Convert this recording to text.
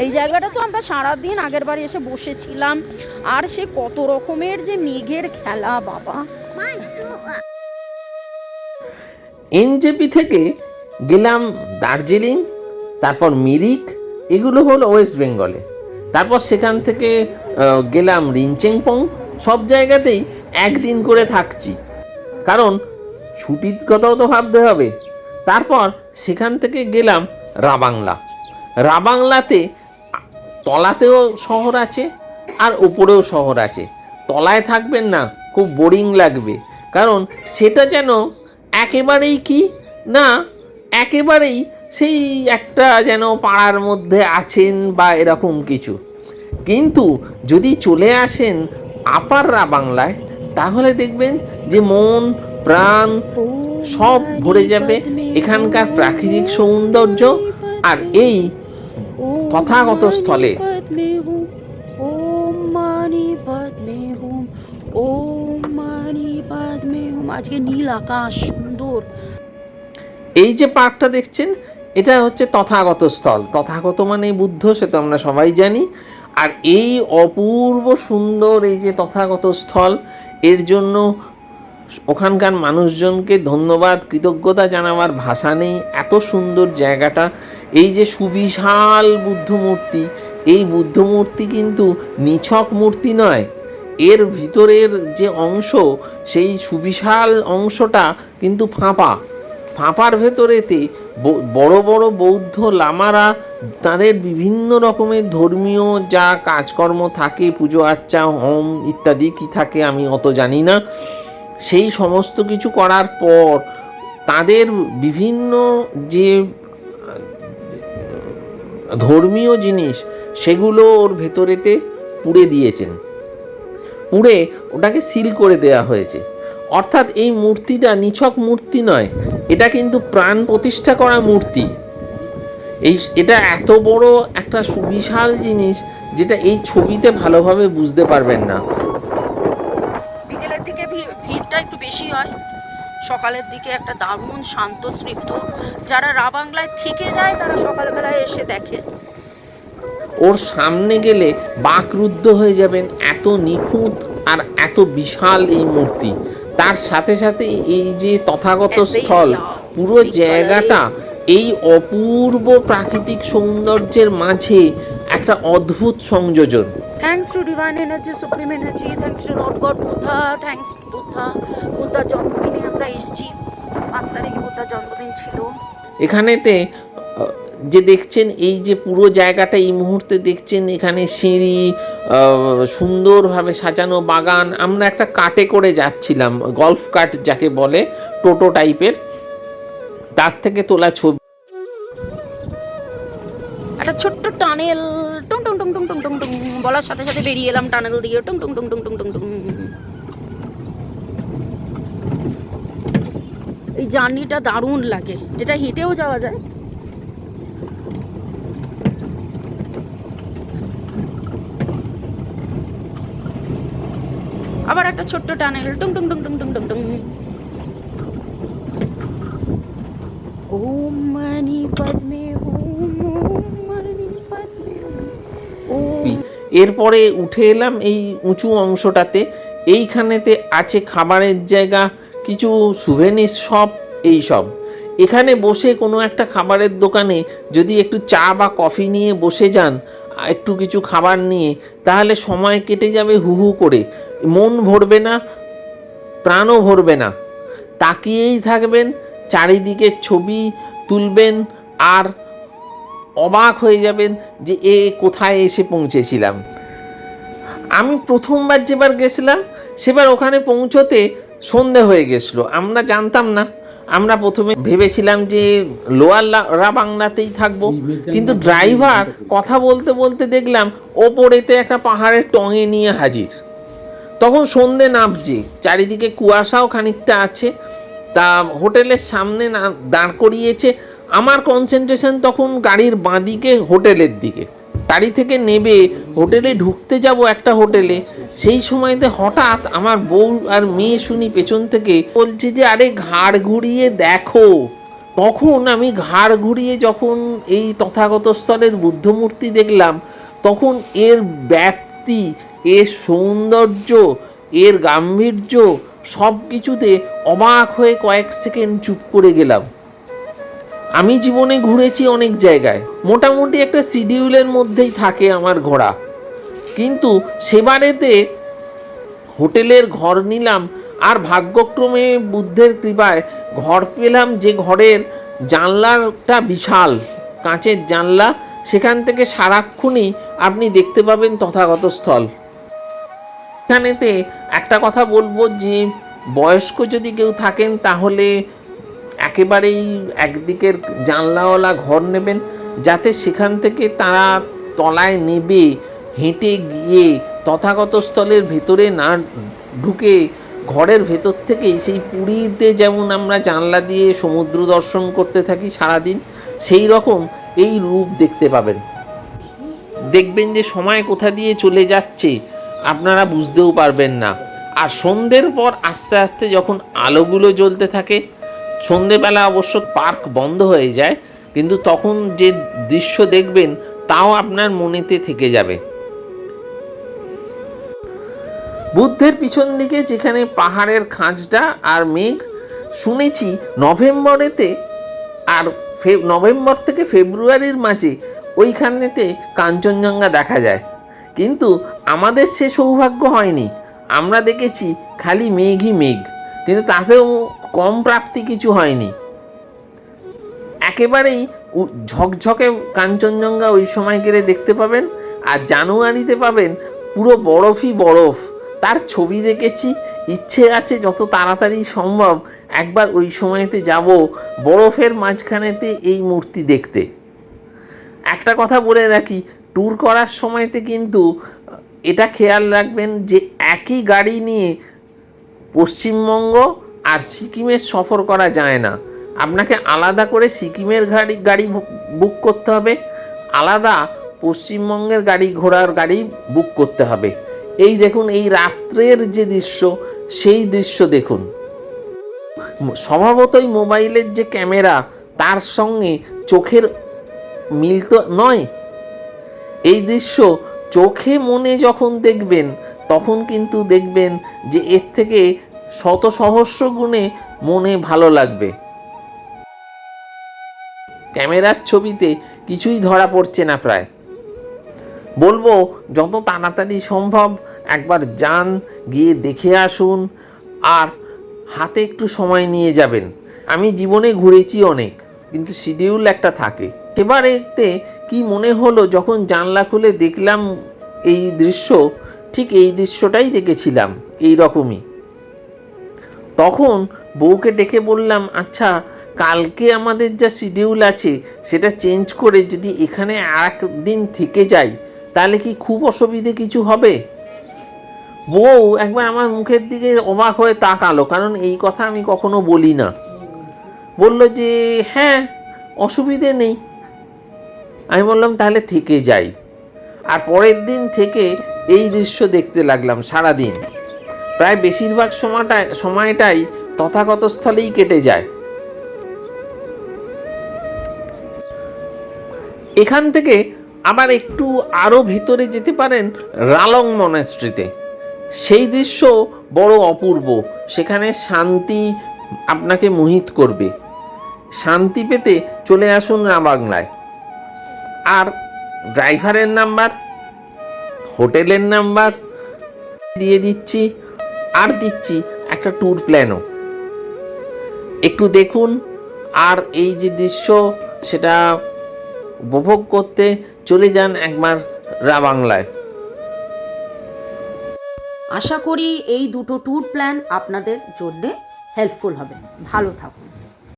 এই জায়গাটা তো আমরা সারাদিন আগের বাড়ি এসে বসেছিলাম। আর সে কত রকমের যে মেঘের খেলা, বাবা। এনজেপি থেকে গেলাম দার্জিলিং, তারপর মিরিক, এগুলো হলো ওয়েস্ট বেঙ্গলে। তারপর সেখান থেকে গেলাম রিনচেংপং, সব জায়গাতেই একদিন করে থাকছি। কারণ ছুটির কথাও তো ভাবতে হবে। তারপর সেখান থেকে গেলাম রাবাংলা। রাবাংলাতে তলাতেও শহর আছে আর ওপরেও শহর আছে। তলায় থাকবেন না, খুব বোরিং লাগবে। কারণ সেটা যেন একেবারেই কি? না, একেবারেই সেই একটা যেন পাড়ার মধ্যে আছেন বা এরকম কিছু। কিন্তু যদি চলে আসেন আপাররা বাংলায়, তাহলে দেখবেন যে মন, প্রাণ সব ভরে যাবে এখানকার প্রাকৃতিক সৌন্দর্য আর এই তথাগত স্থলে আজকে নীল আকাশ সুন্দর। এই যে পার্কটা দেখছেন এটা হচ্ছে তথাগত স্থল তথাগত মানে বুদ্ধ সে তো আমরা সবাই জানি। আর এই অপূর্ব সুন্দর এই যে তথাগত স্থল এর জন্য ওখানকার মানুষজনকে ধন্যবাদ কৃতজ্ঞতা জানাবার ভাষা নেই। এত সুন্দর জায়গাটা এই যে সুবিশাল বুদ্ধ মূর্তি এই বুদ্ধ মূর্তি কিন্তু নিছক মূর্তি নয়। এর ভিতরের যে অংশ, সেই সুবিশাল অংশটা কিন্তু ফাঁপা। ফাঁপার ভেতরেতে বড় বড় বৌদ্ধ লামারা তাদের বিভিন্ন রকমের ধর্মীয় যা কাজকর্ম থাকে, পুজো আর্চা, হোম ইত্যাদি কি থাকে আমি অত জানি না। সেই সমস্ত কিছু করার পর তাদের বিভিন্ন যে ধর্মীয় জিনিস সেগুলো ওর ভেতরেতে পুড়ে দিয়েছেন। পুড়ে ওটাকে সিল করে দেয়া হয়েছে। অর্থাৎ এই মূর্তিটা নিছক মূর্তি নয়, এটা কিন্তু প্রাণ প্রতিষ্ঠা করা মূর্তি। এই এটা এত বড় একটা সুবিশাল জিনিস যেটা এই ছবিতে ভালোভাবে বুঝতে পারবেন না। বিকেলের দিকে ভিড়টা একটু বেশি হয়। সকালের দিকে একটা দারুণ শান্ত স্নিগ্ধ। যারা রাবাংলায় থেকে যায় তারা সকালবেলায় এসে দেখে। ওর সামনে গেলে বাকরুদ্ধ হয়ে যাবেন এত নিখুঁত আর এত বিশাল এই মূর্তি। তার সাথে সাথে এই যে তথাগত স্থল পুরো জায়গাটা এই অপূর্ব প্রাকৃতিক সৌন্দর্যের মাঝে একটা অদ্ভুত সংযোজন। Thanks to divine energy supreme energy thanks to Lord God Buddha thanks to Buddha বুদ্ধার জন্মদিনে আমরা এসেছি। পাঁচ তারিখে বুদ্ধার জন্মদিন ছিল। এখানেতে যে দেখছেন এই যে পুরো জায়গাটা এই মুহূর্তে দেখছেন এখানে সিঁড়ি সুন্দরভাবে সাজানো বাগান। আমরা একটা কাটে করে যাচ্ছিলাম গলফ কাট যাকে বলে টোটো টাইপের। তার থেকে তোলা ছবি। একটা ছোট্ট টানেল টুং টুং টুং টুং টুং টুং টুং বলার সাথে সাথে বেরিয়ে এলাম টানেল দিয়ে। টুং টুং টুং টুং টুং টুং টুং। এই জার্নিটা দারুণ লাগে। এটা হেঁটেও যাওয়া যায়। আবার একটা ছোট্ট টানেল, টুং টুং টুং টুং টুং টুং টুং। ওম মানি পদ্মে, ওম পদ্মে এরপরে উঠে এলাম এই উঁচু অংশটাতে। এইখানেতে আছে খাবারের জায়গা। কিছু সুভেনির শপ এই সব। এখানে বসে কোনো একটা খাবারের দোকানে যদি একটু চা বা কফি নিয়ে বসে যান, একটু কিছু খাবার নিয়ে, তাহলে সময় কেটে যাবে হু হু করে। মন ভরবে না, প্রাণও ভরবে না। তাকিয়েই থাকবেন, চারিদিকে ছবি তুলবেন আর অবাক হয়ে যাবেন যে এ কোথায় এসে পৌঁছেছিলাম। আমি প্রথমবার যেবার গেছিলাম, সেবার ওখানে পৌঁছতে সন্ধে হয়ে গেছিল। আমরা জানতাম না। আমরা প্রথমে ভেবেছিলাম যে লোয়ার রা বাংলাতেই থাকব। কিন্তু ড্রাইভার কথা বলতে বলতে দেখলাম ওপরেতে একটা পাহাড়ের টঙে নিয়ে হাজির। তখন সন্ধে নামছে। চারিদিকে কুয়াশাও খানিকটা আছে। তা হোটেলের সামনে না দাঁড় করিয়েছে। আমার কনসেন্ট্রেশন তখন গাড়ির বাঁদিকে হোটেলের দিকে। গাড়ি থেকে নেবে, হোটেলে ঢুকতে যাব একটা হোটেলে। সেই সময়তে হঠাৎ আমার বউ আর মেয়ে শুনি পেছন থেকে বলছে যে, আরে ঘাড় ঘুরিয়ে দেখো। তখন আমি ঘাড় ঘুরিয়ে যখন এই তথাগত স্তরের বুদ্ধমূর্তি দেখলাম, তখন এর ব্যাপ্তি এর সৌন্দর্য, এর গাম্ভীর্য সব কিছুতে অবাক হয়ে কয়েক সেকেন্ড চুপ করে গেলাম। আমি জীবনে ঘুরেছি অনেক জায়গায়। মোটামুটি একটা শিডিউলের মধ্যেই থাকে আমার ঘোরা কিন্তু সেবারেতে হোটেলের ঘর নিলাম আর ভাগ্যক্রমে বুদ্ধের কৃপায় ঘর পেলাম যে ঘরের জানলাটা বিশাল, কাঁচের জানলা। সেখান থেকে সারাক্ষণই আপনি দেখতে পাবেন তথাগত স্থল। এখানেতে একটা কথা বলব যে বয়স্ক যদি কেউ থাকেন তাহলে একেবারেই একদিকের জানলাওয়ালা ঘর নেবেন, যাতে সেখান থেকে তারা তলায় নেবে, হেঁটে গিয়ে তথাগত স্থলের ভেতরে না ঢুকে ঘরের ভেতর থেকেই সেই পুরীতে যেমন আমরা জানলা দিয়ে সমুদ্র দর্শন করতে থাকি সারাদিন, সেই রকম এই রূপ দেখতে পাবেন। দেখবেন যে সময় কোথা দিয়ে চলে যাচ্ছে, আপনারা বুঝতেও পারবেন না। আর সন্ধ্যের পর আস্তে আস্তে যখন আলোগুলো জ্বলতে থাকে সন্ধেবেলা অবশ্য পার্ক বন্ধ হয়ে যায়, কিন্তু তখন যে দৃশ্য দেখবেন তাও আপনার মনেতে থেকে যাবে। বুদ্ধের পিছন দিকে যেখানে পাহাড়ের খাঁজটা আর মেঘ, শুনেছি নভেম্বরেতে আর নভেম্বর থেকে ফেব্রুয়ারির মাঝে ওইখানেতে কাঞ্চনজঙ্ঘা দেখা যায়। কিন্তু আমাদের সে সৌভাগ্য হয়নি। আমরা দেখেছি খালি মেঘই মেঘ, কিন্তু তাতেও কম প্রাপ্তি কিছু হয়নি। একেবারেই ঝকঝকে কাঞ্চনজঙ্ঘা ওই সময় গেলে দেখতে পাবেন আর জানুয়ারিতে পাবেন পুরো বরফই বরফ। তার ছবি দেখেছি, ইচ্ছে আছে যত তাড়াতাড়ি সম্ভব একবার ওই সময়তে যাব বরফের মাঝখানেতে এই মূর্তি দেখতে। একটা কথা বলে রাখি ট্যুর করার সময়তে কিন্তু এটা খেয়াল রাখবেন যে একই গাড়ি নিয়ে পশ্চিমবঙ্গ আর সিকিমের সফর করা যায় না। আপনাকে আলাদা করে সিকিমের গাড়ি গাড়ি বুক করতে হবে। আলাদা পশ্চিমবঙ্গের গাড়ি ঘোড়ার গাড়ি বুক করতে হবে। এই দেখুন, এই রাত্রের যে দৃশ্য, সেই দৃশ্য দেখুন। স্বভাবতই মোবাইলের যে ক্যামেরা, তার সঙ্গে চোখের মিল তো নয়। এই দৃশ্য চোখে মনে যখন দেখবেন, তখন কিন্তু দেখবেন যে এর থেকে শত সহস্র গুণে মনে ভালো লাগবে। ক্যামেরার ছবিতে কিছুই ধরা পড়ছে না প্রায়। বলব, যত তাড়াতাড়ি সম্ভব একবার যান, গিয়ে দেখে আসুন, আর হাতে একটু সময় নিয়ে যাবেন। আমি জীবনে ঘুরেছি অনেক, কিন্তু শিডিউল একটা থাকে। এবারেতে কি মনে হলো যখন জানলা খুলে দেখলাম এই দৃশ্য, ঠিক এই দৃশ্যটাই দেখেছিলাম, এই রকমই। তখন বউকে ডেকে বললাম আচ্ছা কালকে আমাদের যা শিডিউল আছে, সেটা চেঞ্জ করে যদি এখানে আর দিন থেকে যাই, তাহলে কি খুব অসুবিধে কিছু হবে? বউ একবার আমার মুখের দিকে অবাক হয়ে তাকালো, কারণ এই কথা আমি কখনো বলি না। বলল যে হ্যাঁ অসুবিধে নেই। আমি বললাম, তাহলে থেকে যাই। আর পরের দিন থেকে এই দৃশ্য দেখতে লাগলাম সারা দিন প্রায় বেশিরভাগ সময়টা সময়টাই তথাগত স্থলেই কেটে যায়। এখান থেকে আবার একটু আরও ভিতরে যেতে পারেন রালং মনাস্ট্রিতে। সেই দৃশ্য বড় অপূর্ব। সেখানে শান্তি আপনাকে মোহিত করবে। শান্তি পেতে চলে আসুন না বাংলায়। আর ড্রাইভারের নাম্বার, হোটেলের নাম্বার দিয়ে দিচ্ছি। আর দিচ্ছি একটা ট্যুর প্ল্যানও একটু দেখুন, আর এই যে দৃশ্য, সেটা উপভোগ করতে চলে যান একবার রাবাংলায় আশা করি এই দুটো ট্যুর প্ল্যান আপনাদের জন্যে হেল্পফুল হবে। ভালো থাকুন।